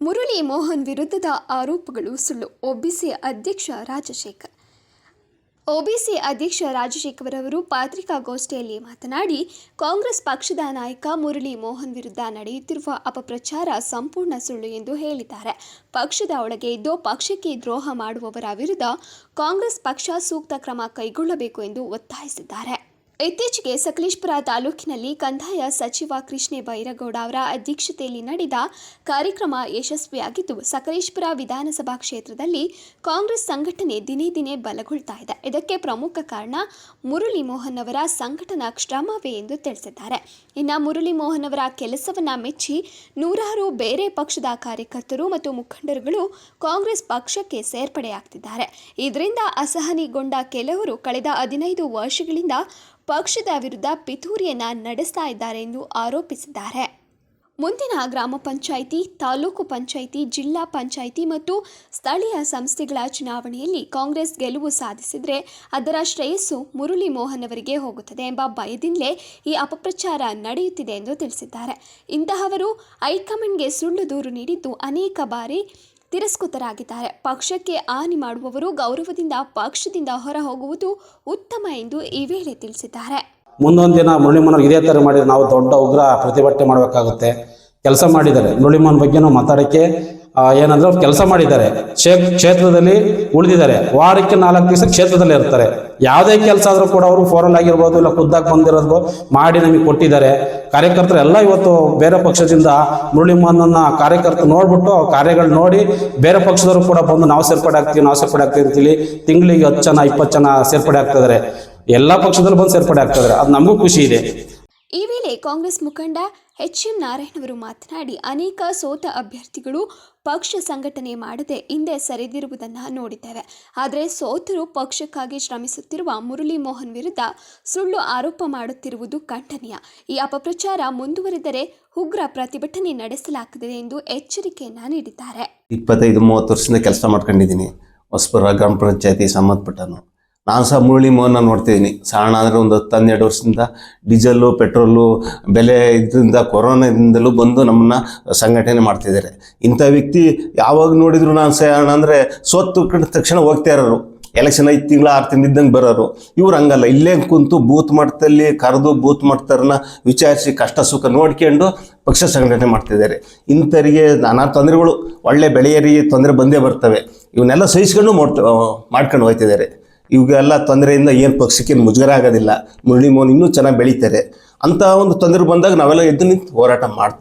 ಮುರಳಿ ಮೋಹನ್ ವಿರುದ್ಧದ ಆರೋಪಗಳು ಸುಳ್ಳು. ಒಬಿಸಿ ಅಧ್ಯಕ್ಷ ರಾಜಶೇಖರ್. ಒಬಿಸಿ ಅಧ್ಯಕ್ಷ ರಾಜಶೇಖರ್ ಅವರು ಪತ್ರಿಕಾಗೋಷ್ಠಿಯಲ್ಲಿ ಮಾತನಾಡಿ, ಕಾಂಗ್ರೆಸ್ ಪಕ್ಷದ ನಾಯಕ ಮುರಳಿ ಮೋಹನ್ ವಿರುದ್ಧ ನಡೆಯುತ್ತಿರುವ ಅಪಪ್ರಚಾರ ಸಂಪೂರ್ಣ ಸುಳ್ಳು ಎಂದು ಹೇಳಿದ್ದಾರೆ. ಪಕ್ಷದ ಒಳಗೆ ಇದ್ದು ಪಕ್ಷಕ್ಕೆ ದ್ರೋಹ ಮಾಡುವವರ ವಿರುದ್ಧ ಕಾಂಗ್ರೆಸ್ ಪಕ್ಷ ಸೂಕ್ತ ಕ್ರಮ ಕೈಗೊಳ್ಳಬೇಕು ಎಂದು ಒತ್ತಾಯಿಸಿದ್ದಾರೆ. ಇತ್ತೀಚೆಗೆ ಸಕಲೇಶ್ಪುರ ತಾಲೂಕಿನಲ್ಲಿ ಕಂದಾಯ ಸಚಿವ ಕೃಷ್ಣೆ ಬೈರಗೌಡ ಅವರ ಅಧ್ಯಕ್ಷತೆಯಲ್ಲಿ ನಡೆದ ಕಾರ್ಯಕ್ರಮ ಯಶಸ್ವಿಯಾಗಿದ್ದು, ಸಕಲೇಶ್ಪುರ ವಿಧಾನಸಭಾ ಕ್ಷೇತ್ರದಲ್ಲಿ ಕಾಂಗ್ರೆಸ್ ಸಂಘಟನೆ ದಿನೇ ದಿನೇ ಬಲಗೊಳ್ತಾ ಇದೆ. ಇದಕ್ಕೆ ಪ್ರಮುಖ ಕಾರಣ ಮುರಳಿ ಮೋಹನ್ ಅವರ ಸಂಘಟನಾ ಶ್ರಮವೇ ಎಂದು ತಿಳಿಸಿದ್ದಾರೆ. ಇನ್ನು ಮುರಳಿ ಮೋಹನ್ ಅವರ ಕೆಲಸವನ್ನು ಮೆಚ್ಚಿ ನೂರಾರು ಬೇರೆ ಪಕ್ಷದ ಕಾರ್ಯಕರ್ತರು ಮತ್ತು ಮುಖಂಡರುಗಳು ಕಾಂಗ್ರೆಸ್ ಪಕ್ಷಕ್ಕೆ ಸೇರ್ಪಡೆಯಾಗ್ತಿದ್ದಾರೆ. ಇದರಿಂದ ಅಸಹನಿಗೊಂಡ ಕೆಲವರು ಕಳೆದ ಹದಿನೈದು ವರ್ಷಗಳಿಂದ ಪಕ್ಷದ ವಿರುದ್ಧ ಪಿತೂರಿಯನ್ನು ನಡೆಸ್ತಾ ಇದ್ದಾರೆ ಎಂದು ಆರೋಪಿಸಿದ್ದಾರೆ. ಮುಂದಿನ ಗ್ರಾಮ ಪಂಚಾಯಿತಿ, ತಾಲೂಕು ಪಂಚಾಯಿತಿ, ಜಿಲ್ಲಾ ಪಂಚಾಯಿತಿ ಮತ್ತು ಸ್ಥಳೀಯ ಸಂಸ್ಥೆಗಳ ಚುನಾವಣೆಯಲ್ಲಿ ಕಾಂಗ್ರೆಸ್ ಗೆಲುವು ಸಾಧಿಸಿದರೆ ಅದರ ಶ್ರೇಯಸ್ಸು ಮುರುಳಿ ಮೋಹನ್ ಅವರಿಗೆ ಹೋಗುತ್ತದೆ ಎಂಬ ಭಯದಿಂದಲೇ ಈ ಅಪಪ್ರಚಾರ ನಡೆಯುತ್ತಿದೆ ಎಂದು ತಿಳಿಸಿದ್ದಾರೆ. ಇಂತಹವರು ಹೈಕಮಾಂಡ್ಗೆ ಸುಳ್ಳು ದೂರು ನೀಡಿದ್ದು ಅನೇಕ ಬಾರಿ ತಿರಸ್ಕೃತರಾಗಿದ್ದಾರೆ. ಪಕ್ಷಕ್ಕೆ ಹಾನಿ ಮಾಡುವವರು ಗೌರವದಿಂದ, ಪಕ್ಷದಿಂದ ಹೊರ ಹೋಗುವುದು ಉತ್ತಮ ಎಂದು ಈ ವೇಳೆ ತಿಳಿಸಿದ್ದಾರೆ. ಮುಂದೊಂದು ದಿನ ಮುರಳಿಮೋಹನ್ ಇದೇ ಥರ ಮಾಡಿದರೆ ನಾವು ದೊಡ್ಡ ಉಗ್ರ ಪ್ರತಿಭಟನೆ ಮಾಡಬೇಕಾಗುತ್ತೆ. ಕೆಲಸ ಮಾಡಿದ್ದಾರೆ. ಮುರಳಿಮೋಹನ್ ಬಗ್ಗೆನೂ ಮಾತಾಡೋಕ್ಕೆ ಏನಂದ್ರೆ ಕೆಲಸ ಮಾಡಿದ್ದಾರೆ. ಕ್ಷೇತ್ರದಲ್ಲಿ ಉಳಿದಿದ್ದಾರೆ. ವಾರಕ್ಕೆ ನಾಲ್ಕು ದಿವಸ ಕ್ಷೇತ್ರದಲ್ಲಿ ಇರ್ತಾರೆ. ಯಾವುದೇ ಕೆಲಸ ಆದರೂ ಕೂಡ ಅವರು ಫೋರಲ್ ಆಗಿರ್ಬೋದು ಇಲ್ಲ ಖುದ್ದಾಗಿ ಬಂದಿರೋದು ಮಾಡಿ ನಮಗೆ ಕೊಟ್ಟಿದ್ದಾರೆ. ಕಾರ್ಯಕರ್ತರು ಎಲ್ಲ ಇವತ್ತು ಬೇರೆ ಪಕ್ಷದಿಂದ ಮುರಳಿಮೋಹನ್ನ ಕಾರ್ಯಕರ್ತರು ನೋಡ್ಬಿಟ್ಟು ಕಾರ್ಯಗಳು ನೋಡಿ ಬೇರೆ ಪಕ್ಷದವರು ಕೂಡ ಬಂದು ನಾವು ಸೇರ್ಪಡೆ ಆಗ್ತೀವಿ, ನಾವು ಸೇರ್ಪಡೆ ಆಗ್ತೀವಿ ಅಂತೇಳಿ ತಿಂಗಳಿಗೆ ಹತ್ತು ಜನ, ಇಪ್ಪತ್ತು ಜನ ಸೇರ್ಪಡೆ ಆಗ್ತಿದ್ದಾರೆ ಎಲ್ಲ ಪಕ್ಷದಲ್ಲೂ ಬಂದು ಸೇರ್ಪಡೆ ಆಗ್ತಿದ್ದಾರೆ ಅದು ನಮಗೂ ಖುಷಿ ಇದೆ. ಈ ವೇಳೆ ಕಾಂಗ್ರೆಸ್ ಮುಖಂಡ ಎಚ್ ಎಂ ನಾರಾಯಣ್ ಅವರು ಮಾತನಾಡಿ, ಅನೇಕ ಸೋತ ಅಭ್ಯರ್ಥಿಗಳು ಪಕ್ಷ ಸಂಘಟನೆ ಮಾಡದೆ ಹಿಂದೆ ಸರಿದಿರುವುದನ್ನು ನೋಡಿದ್ದೇವೆ ಆದರೆ ಸೋತರು ಪಕ್ಷಕ್ಕಾಗಿ ಶ್ರಮಿಸುತ್ತಿರುವ ಮುರಳಿ ಮೋಹನ್ ವಿರುದ್ಧ ಸುಳ್ಳು ಆರೋಪ ಮಾಡುತ್ತಿರುವುದು ಖಂಡನೀಯ. ಈ ಅಪಪ್ರಚಾರ ಮುಂದುವರಿದರೆ ಉಗ್ರ ಪ್ರತಿಭಟನೆ ನಡೆಸಲಾಗುತ್ತದೆ ಎಂದು ಎಚ್ಚರಿಕೆಯನ್ನು ನೀಡಿದ್ದಾರೆ. ಇಪ್ಪತ್ತೈದು, ಮೂವತ್ತು ವರ್ಷದಿಂದ ಕೆಲಸ ಮಾಡ್ಕೊಂಡಿದ್ದೀನಿ. ಹೊಸಪುರ ಗ್ರಾಮ ಪಂಚಾಯತಿ ಸಂಬಂಧಪಟ್ಟನು. ನಾನು ಸಹ ಮುರಳಿ ಮೋಹನ ನೋಡ್ತಿದ್ದೀನಿ ಸಣ್ಣ ಅಂದರೆ ಒಂದು ಹತ್ತು ಹನ್ನೆರಡು ವರ್ಷದಿಂದ ಡೀಸೆಲ್ಲು ಪೆಟ್ರೋಲು ಬೆಲೆ ಇದರಿಂದ ಕೊರೋನಾದಿಂದಲೂ ಬಂದು ನಮ್ಮನ್ನ ಸಂಘಟನೆ ಮಾಡ್ತಿದ್ದಾರೆ. ಇಂಥ ವ್ಯಕ್ತಿ ಯಾವಾಗ ನೋಡಿದ್ರು ನಾನು ಸಹ ಅಂದರೆ ಸೋತು ಕಂಡ ತಕ್ಷಣ ಹೋಗ್ತಾ ಇರೋರು. ಎಲೆಕ್ಷನ್ ಐದು ತಿಂಗಳ, ಆರು ತಿಂಗಳು ಇದ್ದಂಗೆ ಬರೋರು. ಇವ್ರು ಹಂಗಲ್ಲ. ಇಲ್ಲೇ ಕುಂತು ಬೂತ್ ಮಟ್ಟದಲ್ಲಿ ಕರೆದು ಬೂತ್ ಮಟ್ಟದವ್ರನ್ನ ವಿಚಾರಿಸಿ ಕಷ್ಟ ಸುಖ ನೋಡ್ಕೊಂಡು ಪಕ್ಷ ಸಂಘಟನೆ ಮಾಡ್ತಿದ್ದಾರೆ. ಇಂಥವರಿಗೆ ನಾನಾ ತೊಂದರೆಗಳು. ಒಳ್ಳೆ ಬೆಳೆಯರಿಗೆ ತೊಂದರೆ ಬಂದೇ ಬರ್ತವೆ. ಇವನ್ನೆಲ್ಲ ಸಹಿಸ್ಕೊಂಡು ಮಾಡ್ಕೊಂಡು ಹೋಗ್ತಿದ್ದಾರೆ. ಇವಾಗೆಲ್ಲ ತೊಂದರೆಯಿಂದ ಏನು ಪಕ್ಷಕ್ಕೆ ಮುಜುಗರ ಆಗೋದಿಲ್ಲ. ಮುರಳಿ ಮೋಹನ್ ಇನ್ನೂ ಚೆನ್ನಾಗಿ ಬೆಳೀತಾರೆ. ಅಂತ ಒಂದು ತೊಂದರೆ ಬಂದಾಗ ನಾವೆಲ್ಲ ಎದ್ದು ನಿಂತು ಹೋರಾಟ ಮಾಡ್ತೀವಿ.